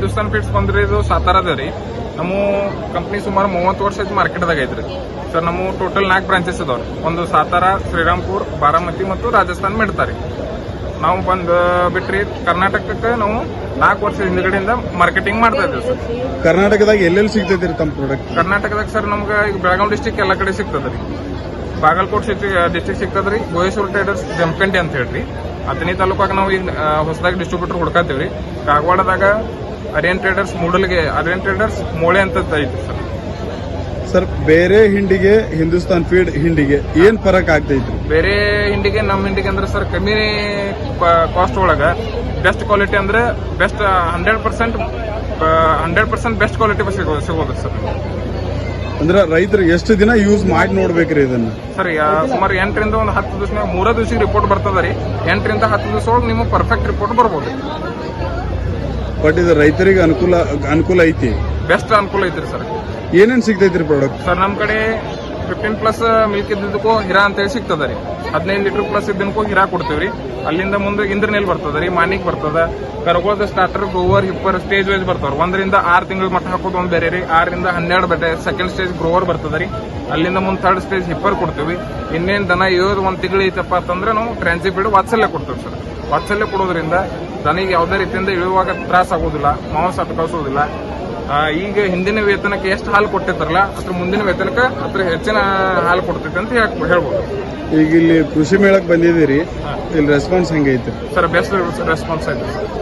Hindustan feeds ಬಂದ್ರಿ ಇದು ಸಾತಾರದ ರೀ. ನಮ್ಮ ಕಂಪ್ನಿ ಸುಮಾರು ಮೂವತ್ತು ವರ್ಷ ಐತಿ ಮಾರ್ಕೆಟ್ದಾಗ ಐತ್ರಿ. ಸರ್ ನಮ್ಮ ಟೋಟಲ್ ನಾಲ್ಕು ಬ್ರಾಂಚಸ್ ಅದಾವ್ರಿ ಒಂದು ಸಾತಾರ ಶ್ರೀರಾಮ್ಪುರ್ ಬಾರಾಮತಿ ಮತ್ತು ರಾಜಸ್ಥಾನ್ ಮಿಡ್ತಾರೆ ನಾವು ಬಂದು ಬಿಟ್ರಿ ಕರ್ನಾಟಕಕ್ಕೆ ನಾವು ನಾಲ್ಕು ವರ್ಷ ಹಿಂದ್ಗಡೆಯಿಂದ ಮಾರ್ಕೆಟಿಂಗ್ ಮಾಡ್ತಾ ಇದ್ದೀವಿ ಸರ್. ಕರ್ನಾಟಕದಾಗ ಎಲ್ಲೆಲ್ಲಿ ಸಿಗ್ತದೆ ತಮ್ಮ ಪ್ರಾಡಕ್ಟ್ ಕರ್ನಾಟಕದಾಗ ಸರ್ ನಮ್ಗೆ ಈಗ ಬೆಳಗಾವಿ ಡಿಸ್ಟಿಕ್ ಎಲ್ಲ ಕಡೆ ಸಿಗ್ತದ್ರಿ. ಬಾಗಲಕೋಟ್ ಡಿಸ್ಟಿಕ್ ಸಿಗ್ತದ್ರಿ. ಗೋಯೇಶ್ವರ ಟ್ರೇಡರ್ಸ್ ಜಂಪೆಂಡಿ ಅಂತ ಹೇಳ್ರಿ. ಹತ್ತನೇ ತಾಲೂಕಾಗ ನಾವು ಈಗ ಹೊಸದಾಗಿ ಡಿಸ್ಟ್ರಿಬ್ಯೂಟರ್ ರೀ ಕಾಗವಾಡದಾಗ ಅರಿಯನ್ ಟ್ರೇಡರ್ಸ್ ಮೂಡಲ್ಗೆ ಅರಿಯನ್ ಟ್ರೇಡರ್ಸ್ ಮೂಳೆ ಅಂತ ಐತೆ ಸರ್. ಸರ್ ಬೇರೆ ಹಿಂಡಿಗೆ ಹಿಂದೂಸ್ತಾನ್ ಫೀಡ್ ಹಿಂಡಿಗೆ ಏನ್ ಫರಕ್ ಆಗ್ತೈತಿ ಬೇರೆ ಹಿಂಡಿಗೆ ನಮ್ಮ ಹಿಂಡಿಗೆ ಅಂದ್ರೆ ಸರ್ ಕಮ್ಮಿ ಕಾಸ್ಟ್ ಒಳಗ ಬೆಸ್ಟ್ ಕ್ವಾಲಿಟಿ ಅಂದ್ರೆ best hundred percent hundred percent best quality ಸಿಗೋದು ಸಿಗೋದು ಸರ್. ಅಂದ್ರೆ ರೈತರು ಎಷ್ಟು ದಿನ ಯೂಸ್ ಮಾಡಿ ನೋಡ್ಬೇಕ್ರಿ ಇದನ್ನ? ಸರ್ ಸುಮಾರು ಎಂಟರಿಂದ ಒಂದು ಹತ್ತು ದಿವಸ ಮೂರ ದಿವಸ ರಿಪೋರ್ಟ್ ಬರ್ತದ ರೀ. ಎಂಟರಿಂದ ಹತ್ತು ದಿವಸ ಒಳಗೆ ನಿಮಗೆ ಪರ್ಫೆಕ್ಟ್ ರಿಪೋರ್ಟ್ ಬರ್ಬೋದು. ಬಟ್ ಇದು ರೈತರಿಗೆ ಅನುಕೂಲ ಅನುಕೂಲ ಐತಿ. ಬೆಸ್ಟ್ ಅನುಕೂಲ ಐತ್ರಿ ಸರ್. ಏನೇನ್ ಸಿಗ್ತೈತ್ರಿ ಪ್ರಾಡಕ್ಟ್ ಸರ್ ನಮ್ಮ ಕಡೆ ಫಿಫ್ಟೀನ್ ಪ್ಲಸ್ ಮಿಲ್ಕ್ ಇದ್ದಿದ್ದಕ್ಕೂ ಹಿರಾ ಅಂತೇಳಿ ಸಿಗ್ತದ ರೀ. ಹದಿನೈದು ಲೀಟರ್ ಪ್ಲಸ್ ಇದ್ದಕ್ಕೂ ಹಿರಾ ಕೊಡ್ತೀವಿ ರೀ. ಅಲ್ಲಿಂದ ಮುಂದೆ ಇಂದ್ರನೇಲ್ ಬರ್ತದ ರೀ ಮಾನಿಕ್ ಬರ್ತದ. ಕರ್ಗೋದ ಸ್ಟಾರ್ಟರ್ ಗ್ರೋವರ್ ಹಿಪ್ಪರ್ ಸ್ಟೇಜ್ ವೈಸ್ ಬರ್ತಾವ್ರಿ. ಒಂದರಿಂದ ಆರು ತಿಂಗಳು ಮಟ್ಟ ಹಾಕೋದು ಒಂದು ಬೇರೆ ರೀ. ಆರರಿಂದ ಹನ್ನೆರಡು ಬೇರೆ ಸೆಕೆಂಡ್ ಸ್ಟೇಜ್ ಗ್ರೋವರ್ ಬರ್ತದ ರೀ. ಅಲ್ಲಿಂದ ಮುಂದೆ ಥರ್ಡ್ ಸ್ಟೇಜ್ ಹಿಪ್ಪರ್ ಕೊಡ್ತೀವಿ. ಇನ್ನೇನು ದನ ಇರೋದು ಒಂದು ತಿಂಗಳು ಐತಪ್ಪ ಅಂತಂದ್ರೆ ನಾವು ಟ್ರಾನ್ಸಿಫೀಡ್ ವಾತ್ಸಲ್ಯ ಕೊಡ್ತೀವಿ ಸರ್. ವಾತ್ಸಲ್ಯ ಕೊಡೋದ್ರಿಂದ ದನಿಗೆ ಯಾವುದೇ ರೀತಿಯಿಂದ ಇಳುವಾಗ ತ್ರಾಸ ಆಗೋದಿಲ್ಲ, ಮಾಂಸ ಅಟ್ಕಳಿಸೋದಿಲ್ಲ ಈಗ ಹಿಂದಿನ ವೇತನಕ್ಕೆ ಎಷ್ಟು ಹಾಲು ಕೊಟ್ಟಿರ್ತಾರಲ್ಲ ಅದ್ರ ಮುಂದಿನ ವೇತನಕ್ಕೆ ಅದ್ರ ಹೆಚ್ಚಿನ ಹಾಲು ಕೊಡ್ತೈತೆ ಅಂತ ಹೇಳ್- ಹೇಳ್ಬೋದು. ಈಗ ಇಲ್ಲಿ ಕೃಷಿ ಮೇಳಕ್ಕೆ ಬಂದಿದ್ದೀರಿ ಇಲ್ಲಿ ರೆಸ್ಪಾನ್ಸ್ ಹೆಂಗೈತೆ? ಸರ್ ಬೆಸ್ಟ್ ರೆಸ್ಪಾನ್ಸ್ ಆಯ್ತು.